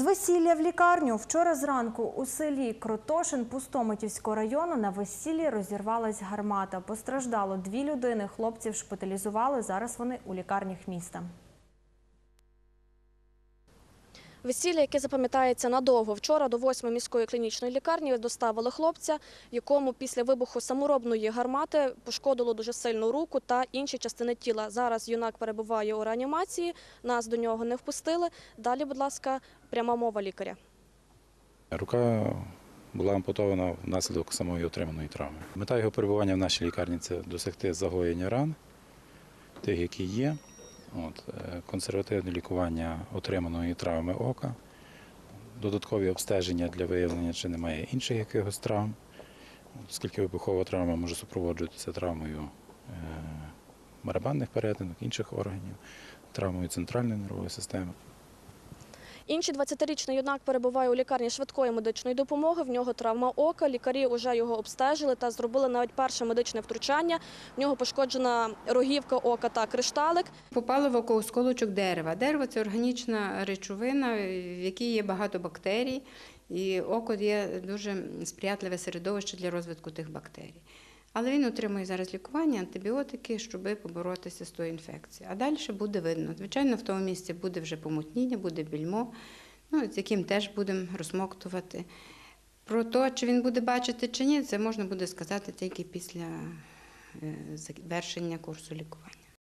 З весілля в лікарню вчора зранку у селі Кротошин Пустомитівського району на весіллі розірвалась гармата. Постраждало дві людини. Хлопців шпиталізували. Зараз вони у лікарнях міста. Весілля, яке запам'ятається надовго. Вчора до 8 міської клінічної лікарні доставили хлопця, якому після вибуху саморобної гармати пошкодило дуже сильну руку та інші частини тіла. Зараз юнак перебуває у реанімації, нас до нього не впустили. Далі, будь ласка, пряма мова лікаря. Рука була ампутована внаслідок самої отриманої травми. Мета його перебування в нашій лікарні це досягти загоєння ран, тих, які є, От, е, консервативне лікування отриманої травми ока, додаткові обстеження для виявлення, чи немає інших якихось травм, оскільки вибухова травма може супроводжуватися травмою е, барабанних перетинок, інших органів, травмою центральної нервової системи. Інший 20-річний юнак перебуває у лікарні швидкої медичної допомоги. В нього травма ока. Лікарі вже його обстежили та зробили навіть перше медичне втручання. В нього пошкоджена рогівка ока та кришталик. Попало в око осколочок дерева. Дерево це органічна речовина, в якій є багато бактерій, і око є дуже сприятливе середовище для розвитку тих бактерій. Але він отримує зараз лікування, антибіотики, щоб поборотися з тою інфекцією. А далі буде видно. Звичайно, в тому місці буде вже помутніння, буде більмо, ну, з яким теж будемо розмоктувати. Про те, чи він буде бачити чи ні, це можна буде сказати тільки після е, завершення курсу лікування.